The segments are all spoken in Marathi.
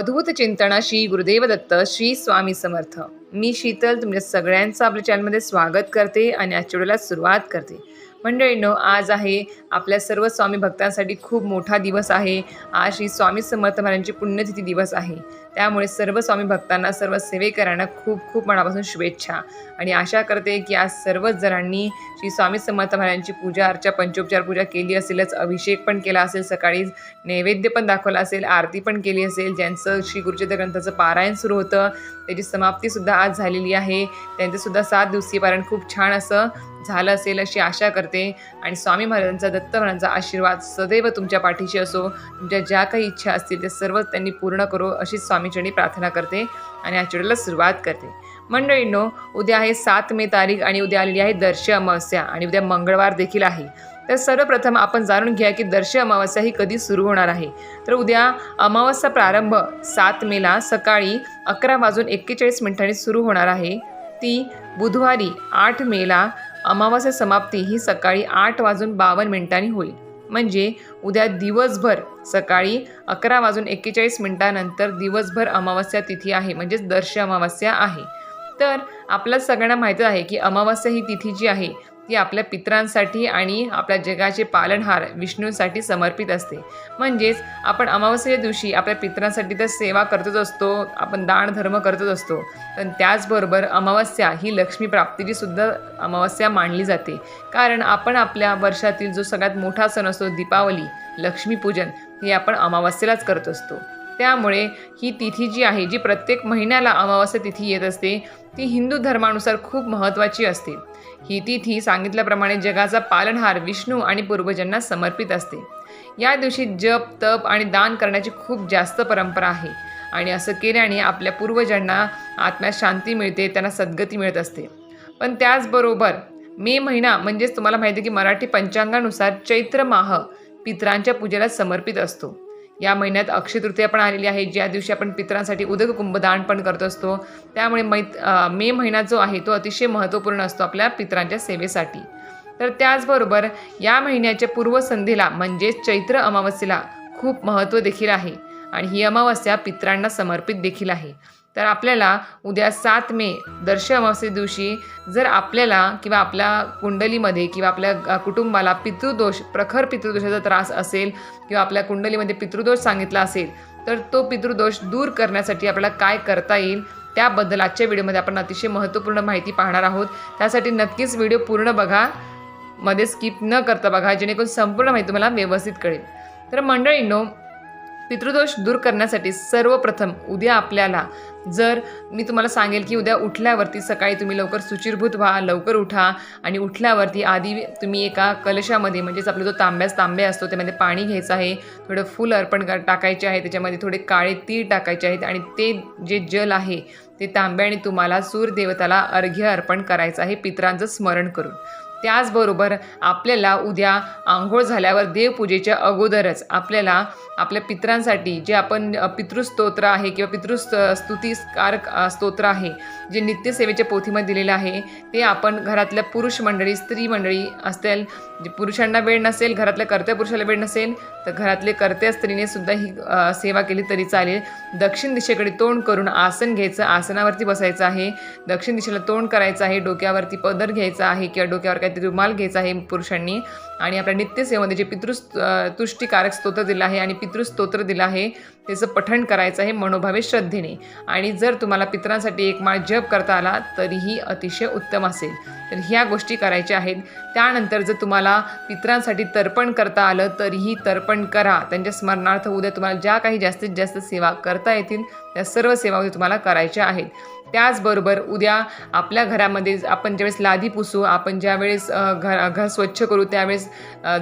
अवधूत चिंतना श्री गुरुदेव दत्त श्री स्वामी समर्थ. मी शीतल तुमच्या सगळ्यांचं आपल्या चॅनलमध्ये स्वागत करते आणि आजच्या सुरुवात करते. मंडळींनो आज आहे आपल्या सर्व स्वामी भक्तांसाठी खूप मोठा दिवस आहे. आज श्री स्वामी समर्थ महाराजांची पुण्यतिथी दिवस आहे. त्यामुळे सर्व स्वामी भक्तांना सर्व सेवेकरांना खूप खूप मनापासून शुभेच्छा. आणि आशा करते की आज सर्वच जणांनी श्री स्वामी समर्थ महाराजांची पूजा अर्चा पंचोपचार पूजा केली असेलच अभिषेक पण केला असेल सकाळी नैवेद्य पण दाखवला असेल आरती पण केली असेल ज्यांचं श्री गुरुचरित्र ग्रंथाचं पारायण सुरू होतं त्याची समाप्तीसुद्धा आज झालेली आहे. त्यांचंसुद्धा सात दिवसीय पारायण खूप छान असं झालं असेल अशी आशा करते. आणि स्वामी महाराजांचा दत्त महाराजांचा आशीर्वाद सदैव तुमच्या पाठीशी असो. तुमच्या ज्या काही इच्छा असतील त्या सर्व त्यांनी पूर्ण करो अशी स्वामीचरणी प्रार्थना करते आणि आचरणाला सुरुवात करते. मंडळींनो उद्या आहे सात मे तारीख आणि उद्या आलेली आहे दर्श अमावस्या आणि उद्या मंगळवार देखील आहे. तर सर्वप्रथम आपण जाणून घ्या की दर्श अमावस्या ही कधी सुरू होणार आहे. तर उद्या अमावस्या प्रारंभ सात मेला सकाळी अकरा वाजून एक्केचाळीस मिनिटांनी सुरू होणार आहे. ती बुधवारी आठ मेला अमावस्या समाप्ती ही सकाळी आठ वाजून बावन्न मिनिटांनी होईल. म्हणजे उद्या दिवसभर सकाळी अकरा वाजून एक्केचाळीस मिनिटानंतर दिवसभर अमावस्या तिथी आहे. म्हणजेच दर्श अमावस्या आहे. तर आपल्या सगळ्यांना माहीतच आहे की अमावस्या ही तिथी जी आहे ती आपल्या पितरांसाठी आणि आपल्या जगाचे पालनहार विष्णूंसाठी समर्पित असते. म्हणजेच आपण अमावस्येच्या दिवशी आपल्या पितरांसाठी तर सेवा करतच असतो आपण दान धर्म करतच असतो. पण त्याचबरोबर अमावस्या ही लक्ष्मी प्राप्तीची सुद्धा अमावस्या मानली जाते. कारण आपण आपल्या वर्षातील जो सगळ्यात मोठा सण असतो दीपावली लक्ष्मीपूजन हे आपण अमावस्येलाच करत असतो. त्यामुळे ही तिथी जी आहे जी प्रत्येक महिन्याला अमावस्या तिथी येत असते ती हिंदू धर्मानुसार खूप महत्त्वाची असते. ही तिथी सांगितल्याप्रमाणे जगाचा पालनहार विष्णू आणि पूर्वजांना समर्पित असते. या दिवशी जप तप आणि दान करण्याची खूप जास्त परंपरा आहे आणि असं केल्याने आपल्या पूर्वजांना आत्म्यात शांती मिळते त्यांना सद्गती मिळत असते. पण त्याचबरोबर मे महिना म्हणजेच तुम्हाला माहिती आहे की मराठी पंचांगानुसार चैत्र माह पितरांच्या पूजेला समर्पित असतो. या महिन्यात अक्षय तृतीया पण आलेली आहे ज्या दिवशी आपण पितरांसाठी उदक कुंभदान पण करत असतो. त्यामुळे मै मे महिना जो आहे तो अतिशय महत्त्वपूर्ण असतो आपल्या पितरांच्या सेवेसाठी. तर त्याचबरोबर या महिन्याच्या पूर्वसंध्येला म्हणजेच चैत्र अमावस्येला खूप महत्त्व देखील आहे. आणि ही अमावस्या पितरांना समर्पित देखील आहे. तर आपल्याला उद्या सात मे दर्श अमावस्ये दिवशी जर आपल्याला किंवा आपल्या कुंडलीमध्ये किंवा आपल्या कुटुंबाला पितृदोष प्रखर पितृदोषाचा त्रास असेल किंवा आपल्या कुंडलीमध्ये पितृदोष सांगितला असेल तर तो पितृदोष दूर करण्यासाठी आपल्याला काय करता येईल त्याबद्दल आजच्या व्हिडिओमध्ये आपण अतिशय महत्त्वपूर्ण माहिती पाहणार आहोत. त्यासाठी नक्कीच व्हिडिओ पूर्ण बघा. मध्ये स्किप न करता बघा जेणेकरून संपूर्ण माहिती तुम्हाला व्यवस्थित कळेल. तर मंडळींनो पितृदोष दूर करण्यासाठी सर्वप्रथम उद्या आपल्याला जर मी तुम्हाला सांगेल की उद्या उठल्यावरती सकाळी तुम्ही लवकर सुचिरभूत व्हा लवकर उठा आणि उठल्यावरती आधी तुम्ही एका कलशामध्ये म्हणजेच आपला जो तांब्यास तांबे असतो त्यामध्ये पाणी घ्यायचं आहे थोडं फुल अर्पण कर टाकायचे आहे त्याच्यामध्ये थोडे काळे तीळ टाकायचे आहेत आणि ते जे जल आहे ते तांब्याने तुम्हाला सूर्यदेवताला अर्घ्य अर्पण करायचं आहे पितरांचं स्मरण करून. त्याचबरोबर आपल्याला उद्या आंघोळ झाल्यावर देवपूजेच्या अगोदरच आपल्याला आपल्या पितरांसाठी जे आपण पितृस्तोत्र आहे किंवा पितृस्त स्तुतीकारक स्तोत्र आहे जे नित्यसेवेच्या पोथीमध्ये दिलेलं आहे ते आपण घरातल्या पुरुष मंडळी स्त्री मंडळी असतील जे पुरुषांना वेळ नसेल घरातल्या कर्त्या पुरुषाला वेळ नसेल तर घरातले कर्त्या स्त्रीने सुद्धा ही सेवा केली तरी चालेल. दक्षिण दिशेकडे तोंड करून आसन घ्यायचं आसनावरती बसायचं आहे. दक्षिण दिशेला तोंड करायचं आहे डोक्यावरती पदर घ्यायचा आहे किंवा डोक्यावर काहीतरी रुमाल घ्यायचा आहे पुरुषांनी. आणि आपल्या नित्यसेवेमध्ये जे पितृ तुष्टीकारक स्तोत्र दिलं आहे आणि पितृस्तोत्र दिलं आहे त्याचं पठण करायचं आहे मनोभावे श्रद्धेने. आणि जर तुम्हाला पितरांसाठी एक माळ जप करता आला तरीही अतिशय उत्तम असेल. तर ह्या गोष्टी करायच्या आहेत. त्यानंतर जर तुम्हाला पितरांसाठी तर्पण करता आलं तरीही तर्पण करा. त्यांच्या स्मरणार्थ उद्या तुम्हाला ज्या काही जास्तीत जास्त सेवा करता येतील त्या सर्व सेवा तुम्हाला करायच्या आहेत. त्याचबरोबर उद्या आपल्या घरामध्ये आपण ज्यावेळेस लादी पुसू आपण ज्यावेळेस घर घर स्वच्छ करू त्यावेळेस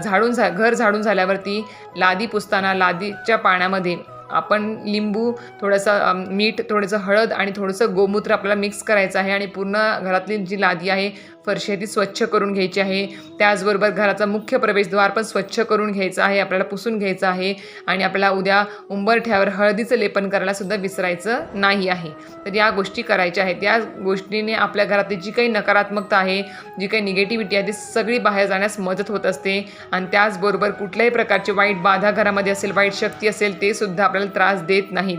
झाडून झा घर झाडून झाल्यावरती लादी पुसताना लादीच्या पाण्यामध्ये आपण लिंबू थोडंसं मीठ थोडंसं हळद आणि थोडंसं गोमूत्र आपल्याला मिक्स करायचं आहे आणि पूर्ण घरातली जी लादी आहे फरशी आहे ती स्वच्छ करून घ्यायची आहे. त्याचबरोबर घराचा मुख्य प्रवेशद्वार पण स्वच्छ करून घ्यायचं आहे आपल्याला पुसून घ्यायचं आहे आणि आपल्याला उद्या उंबरठ्यावर हळदीचं लेपन करायलासुद्धा विसरायचं नाही आहे. तर या गोष्टी करायच्या आहेत. या गोष्टीने आपल्या घरातली जी काही नकारात्मकता आहे जी काही निगेटिव्हिटी आहे ती सगळी बाहेर जाण्यास मदत होत असते. आणि त्याचबरोबर कुठल्याही प्रकारची वाईट बाधा घरामध्ये असेल वाईट शक्ती असेल ते सुद्धा आपल्याला त्रास देत नाहीत.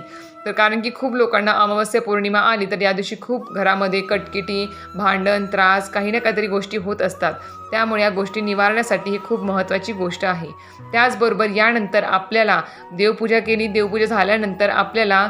तर कारण की खूप लोकांना अमावस्या पौर्णिमा आली तर या दिवशी खूप घरामध्ये कटकिटी भांडण त्रास काही ना काहीतरी गोष्टी होत असतात. त्यामुळे या गोष्टी निवारण्यासाठी ही खूप महत्त्वाची गोष्ट आहे. त्याचबरोबर यानंतर आपल्याला देवपूजा केली. देवपूजा झाल्यानंतर आपल्याला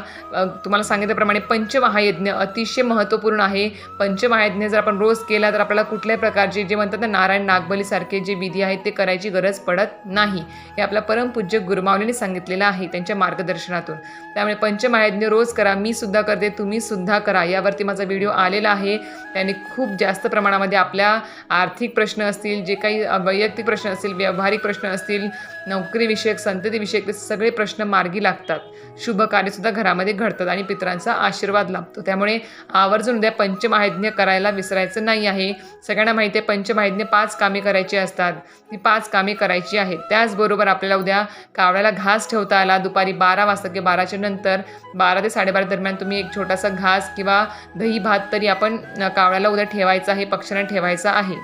तुम्हाला सांगितल्याप्रमाणे पंचमहायज्ञ अतिशय महत्त्वपूर्ण आहे. पंचमहायज्ञ जर आपण रोज केला तर आपल्याला कुठल्याही प्रकारचे जे म्हणतात ना नारायण नागबलीसारखे जे विधी आहेत ते करायची गरज पडत नाही. हे आपल्या परमपूज्य गुरुमावलीने सांगितलेलं आहे त्यांच्या मार्गदर्शनातून. त्यामुळे पंचमहायज्ञ रोज करा मी सुद्धा करते तुम्ही सुद्धा करा. यावरती माझा व्हिडिओ आलेला आहे. त्याने खूप जास्त प्रमाणामध्ये आपल्या आर्थिक प्रश्न असतील जे काही वैयक्तिक प्रश्न असतील व्यावहारिक प्रश्न असतील नोकरीविषयक संततीविषयक ते सगळे प्रश्न मार्गी लागतात. शुभ कार्यसुद्धा घरामध्ये घडतात आणि पितरांचा आशीर्वाद लाभतो. त्यामुळे आवर्जून उद्या पंचमहायज्ञ करायला विसरायचं नाही आहे. सगळ्यांना माहिती आहे पंचमहायज्ञ पाच कामे करायची असतात. ती पाच कामे करायची आहेत. त्याचबरोबर आपल्याला उद्या कावळ्याला घास ठेवता आला. दुपारी बारा वाजता किंवा बाराच्या नंतर बारा ते साडेबारा दरम्यान तुम्ही एक छोटासा घास किंवा दही भात तरी आपण कावळ्याला उद्या ठेवायचा आहे पक्ष्यांना ठेवायचा आहे.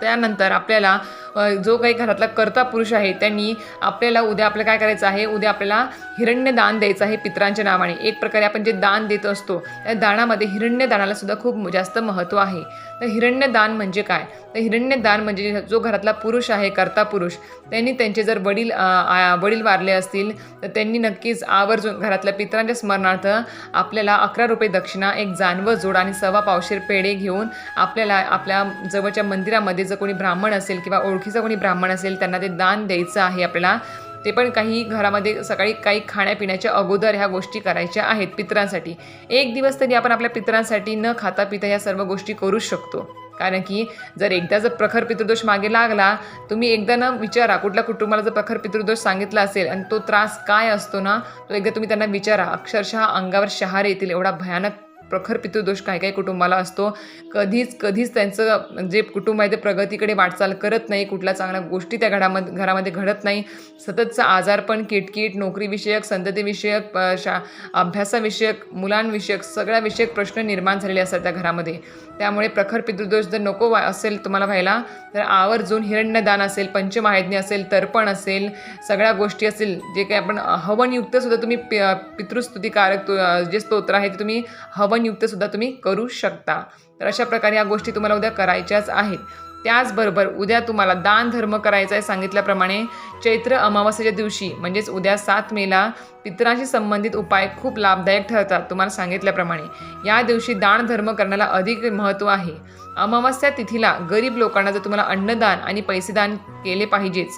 त्यानंतर आपल्याला जो काही घरातला कर्ता पुरुष आहे त्यांनी आपल्याला उद्या आपल्याला काय करायचं आहे? उद्या आपल्याला हिरण्य दान द्यायचं आहे पित्रांच्या नावाने. एक प्रकारे आपण जे दान देत असतो त्या दानामध्ये हिरण्य दानाला सुद्धा खूप जास्त महत्त्व आहे. तर हिरण्य दान म्हणजे काय? तर हिरण्य दान म्हणजे जो घरातला पुरुष आहे कर्ता पुरुष त्यांनी त्यांचे जर वडील वडील वारले असतील तर त्यांनी नक्कीच आवर्जून घरातल्या पित्रांच्या स्मरणार्थ आपल्याला अकरा रुपये दक्षिणा एक जानवं जोड आणि सव्वा पावशेर पेढे घेऊन आपल्याला आपल्या जवळच्या मंदिरामध्ये जर कोणी ब्राह्मण असेल किंवा ओळख ओळखीचा कोणी ब्राह्मण असेल त्यांना ते दान द्यायचं आहे आपल्याला. ते पण काही घरामध्ये सकाळी काही खाण्यापिण्याच्या अगोदर ह्या गोष्टी करायच्या आहेत पितरांसाठी. एक दिवस तरी आपण आपल्या पितरांसाठी न खाता पिता ह्या सर्व गोष्टी करू शकतो. कारण की जर एकदा जर प्रखर पितृदोष मागे लागला तुम्ही एकदा ना विचारा कुठल्या कुटुंबाला जर प्रखर पितृदोष सांगितला असेल आणि तो त्रास काय असतो ना तो एकदा तुम्ही त्यांना विचारा. अक्षरशः अंगावर शहारे येतील एवढा भयानक प्रखर पितृदोष काही काही कुटुंबाला असतो. कधीच कधीच त्यांचं जे कुटुंब आहे ते प्रगतीकडे वाटचाल करत नाही. कुठल्या चांगल्या गोष्टी त्या घरामध्ये घरामध्ये घडत नाही. सततचं आजारपण किटकिट नोकरीविषयक संततीविषयक शा अभ्यासाविषयक मुलांविषयक सगळ्या विषयक प्रश्न निर्माण झालेले असतात त्या घरामध्ये. त्यामुळे प्रखर पितृदोष जर नको वा असेल तुम्हाला व्हायला तर आवर्जून हिरण्यदान असेल पंचमायज्ञ असेल तर्पण असेल सगळ्या गोष्टी असेल जे काही आपण हवनयुक्तसुद्धा हवनयुक्त सुद्धा तुम्ही पि- पितृस्तुतिकारक तु- जे स्तोत्र आहे ते तुम्ही हवन सुद्धा तुम्ही करू शकता. तर अशा प्रकारे या गोष्टी तुम्हाला उद्या करायच्याच आहेत. त्याचबरोबर उद्या तुम्हाला दान धर्म करायचा आहे सांगितल्याप्रमाणे चैत्र अमावास्येच्या दिवशी म्हणजेच उद्या सात मेला पितरांशी संबंधित उपाय खूप लाभदायक ठरतात तुम्हाला सांगितल्याप्रमाणे. या दिवशी दान धर्म करण्याला अधिक महत्त्व आहे. अमावास्या तिथीला गरीब लोकांना जर तुम्हाला अन्नदान आणि पैसेदान केले पाहिजेच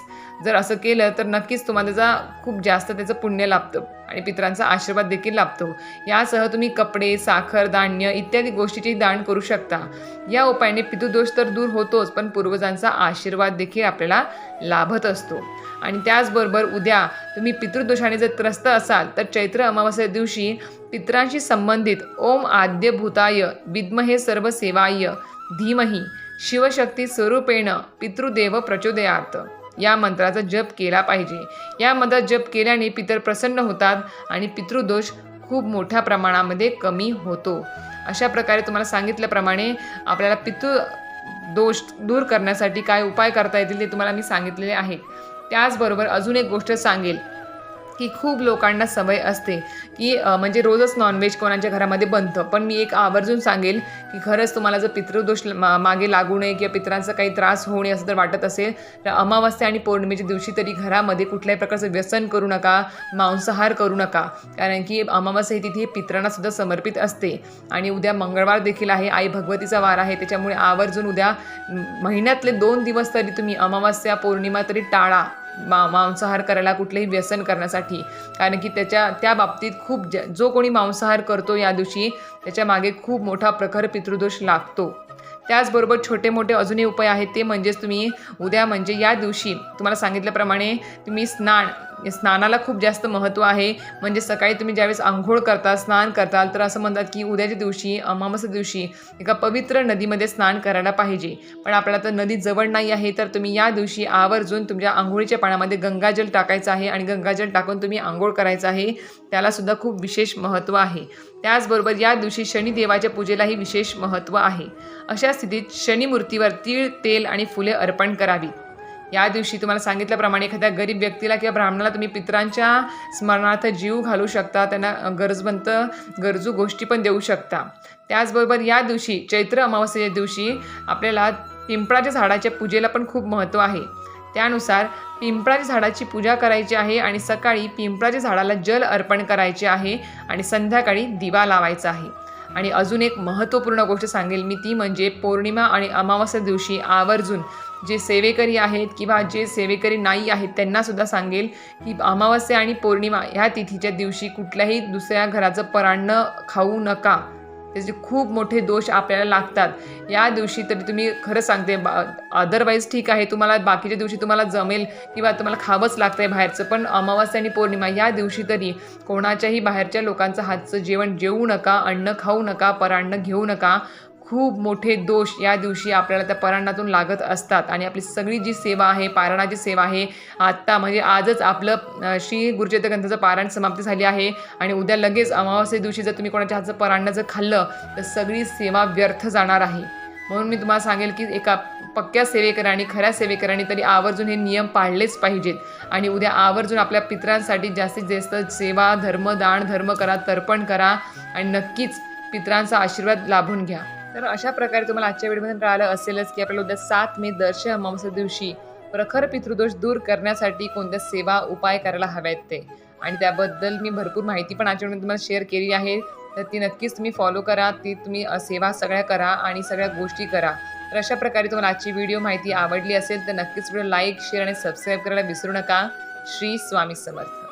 जर असं केलं तर नक्कीच तुम्हाला त्याचा खूप जास्त त्याचं पुण्य लाभतं आणि पितरांचा आशीर्वाद देखील लाभतो. यासह तुम्ही कपडे साखर धान्य इत्यादी गोष्टीचे दान करू शकता. या उपायाने पितृदोष तर दूर होतोच पण पूर्वजांचा आशीर्वाद देखील आपल्याला लाभत असतो. आणि त्याचबरोबर उद्या तुम्ही पितृदोषाने जर त्रस्त असाल तर चैत्र अमावस्या दिवशी पितरांशी संबंधित ओम आद्य भूताय विद्महे सर्व सेवाय धीमही. शिवशक्ती स्वरूपेण पितृदेव प्रचोदयार्थ या मंत्राचा जप केला पाहिजे. या मंत्रात जप केल्याने पितर प्रसन्न होतात आणि पितृदोष खूप मोठ्या प्रमाणामध्ये कमी होतो. अशा प्रकारे तुम्हाला सांगितल्याप्रमाणे आपल्याला पितृ दोष दूर करण्यासाठी काय उपाय करता येतील ते तुम्हाला मी सांगितलेले आहेत. त्याचबरोबर अजून एक गोष्ट सांगेल. की खूप लोकांना सवय असते की म्हणजे रोजच नॉनव्हेज कोणाच्या घरामध्ये बनतं. पण मी एक आवर्जून सांगेल की खरंच तुम्हाला जर पितृदोष मा- मागे लागू नये किंवा पितरांचा काही त्रास होऊ नये असं जर वाटत असेल तर अमावस्या आणि पौर्णिमेच्या दिवशी तरी घरामध्ये कुठल्याही प्रकारचं व्यसन करू नका मांसाहार करू नका. कारण की अमावस्या ही तिथे ही सुद्धा समर्पित असते. आणि उद्या मंगळवार देखील आहे आई भगवतीचा वार आहे त्याच्यामुळे आवर्जून उद्या महिन्यातले दोन दिवस तरी तुम्ही अमावस्या पौर्णिमा तरी टाळा. मा मांसाहार करायला कुठलंही व्यसन करण्यासाठी. कारण की त्याच्या त्या बाबतीत खूप ज जो कोणी मांसाहार करतो या दिवशी त्याच्यामागे खूप मोठा प्रखर पितृदोष लागतो. त्याचबरोबर छोटे मोठे अजूनही उपाय आहेत ते म्हणजेच तुम्ही उद्या म्हणजे या दिवशी तुम्हाला सांगितल्याप्रमाणे तुम्ही स्नान स्नानाला खूप जास्त महत्त्व आहे. म्हणजे सकाळी तुम्ही ज्यावेळेस आंघोळ करता स्नान करताल तर असं म्हणतात की उद्याच्या दिवशी अमावस्या दिवशी एका पवित्र नदीमध्ये स्नान करायला पाहिजे. पण आपल्याला तर नदी जवळ नाही आहे तर तुम्ही या दिवशी आवर्जून तुमच्या आंघोळीच्या पाण्यामध्ये गंगाजल टाकायचं आहे आणि गंगाजल टाकून तुम्ही आंघोळ करायचं आहे. त्यालासुद्धा खूप विशेष महत्त्व आहे. त्याचबरोबर या दिवशी शनिदेवाच्या पूजेलाही विशेष महत्त्व आहे. अशा स्थितीत शनिमूर्तीवर तीळ तेल आणि फुले अर्पण करावी. या दिवशी तुम्हाला सांगितल्याप्रमाणे एखाद्या गरीब व्यक्तीला किंवा ब्राह्मणाला तुम्ही पितरांच्या स्मरणार्थ जीव घालू शकता त्यांना गरजवंत गरजू गोष्टी पण देऊ शकता. त्याचबरोबर या दिवशी चैत्र अमावस्येच्या दिवशी आपल्याला पिंपळाच्या झाडाच्या पूजेला पण खूप महत्त्व आहे. त्यानुसार पिंपळाच्या झाडाची पूजा करायची आहे आणि सकाळी पिंपळाच्या झाडाला जल अर्पण करायचे आहे आणि संध्याकाळी दिवा लावायचा आहे. आणि अजून एक महत्त्वपूर्ण गोष्ट सांगेल मी ती म्हणजे पौर्णिमा आणि अमावस्या दिवशी आवर्जून जे सेवेकरी आहेत किंवा जे सेवेकरी नाही आहेत त्यांनासुद्धा सांगेल की अमावस्या आणि पौर्णिमा ह्या तिथीच्या दिवशी कुठल्याही दुसऱ्या घराचं परान्न खाऊ नका. त्याचे खूप मोठे दोष आपल्याला लागतात. या दिवशी तरी तुम्ही खरं सांगते बा अदरवाईज ठीक आहे तुम्हाला बाकीच्या दिवशी तुम्हाला जमेल किंवा तुम्हाला खावंच लागतं आहे बाहेरचं पण अमावस्या आणि पौर्णिमा या दिवशी तरी कोणाच्याही बाहेरच्या लोकांचं हातचं जेवण जेवू नका अन्न खाऊ नका परान्न घेऊ नका खूप मोठे दोष या दिवशी आपल्याला त्या परांडातून लागत असतात. आणि आपली सगळी जी सेवा आहे पारणाची सेवा आहे आत्ता म्हणजे आजच आपलं श्री गुरुचेत ग्रंथाचं पारायण समाप्ती झाली आहे. आणि उद्या लगेच अमावास्ये दिवशी जर तुम्ही कोणाच्या हातचं परान्न जर खाल्लं तर सगळी सेवा व्यर्थ जाणार आहे. म्हणून मी तुम्हाला सांगेल की एका पक्क्या सेवेकरांनी खऱ्या सेवेकरांनी तरी आवर्जून हे नियम पाळलेच पाहिजेत. आणि उद्या आवर्जून आपल्या पितरांसाठी जास्तीत जास्त सेवा धर्म दान धर्म करा तर्पण करा. आणि नक्कीच पितरांचा आशीर्वाद लाभून घ्या. तर अशा प्रकारे तुम्हाला आजच्या व्हिडिओमध्ये कळालं असेलच की आपल्याला उद्या सात मे दर्श अमावस्या दिवशी प्रखर पितृदोष दूर करण्यासाठी कोणत्या सेवा उपाय करायला हव्यात ते? आणि त्याबद्दल मी भरपूर माहिती पण आजच्या वेळेमध्ये तुम्हाला शेअर केली आहे. तर ती नक्कीच तुम्ही फॉलो करा ती तुम्ही सेवा सगळ्या करा आणि सगळ्या गोष्टी करा. तर अशा प्रकारे तुम्हाला आजची व्हिडिओ माहिती आवडली असेल तर नक्कीच व्हिडिओ लाईक शेअर आणि सबस्क्राईब करायला विसरू नका. श्री स्वामी समर्थ.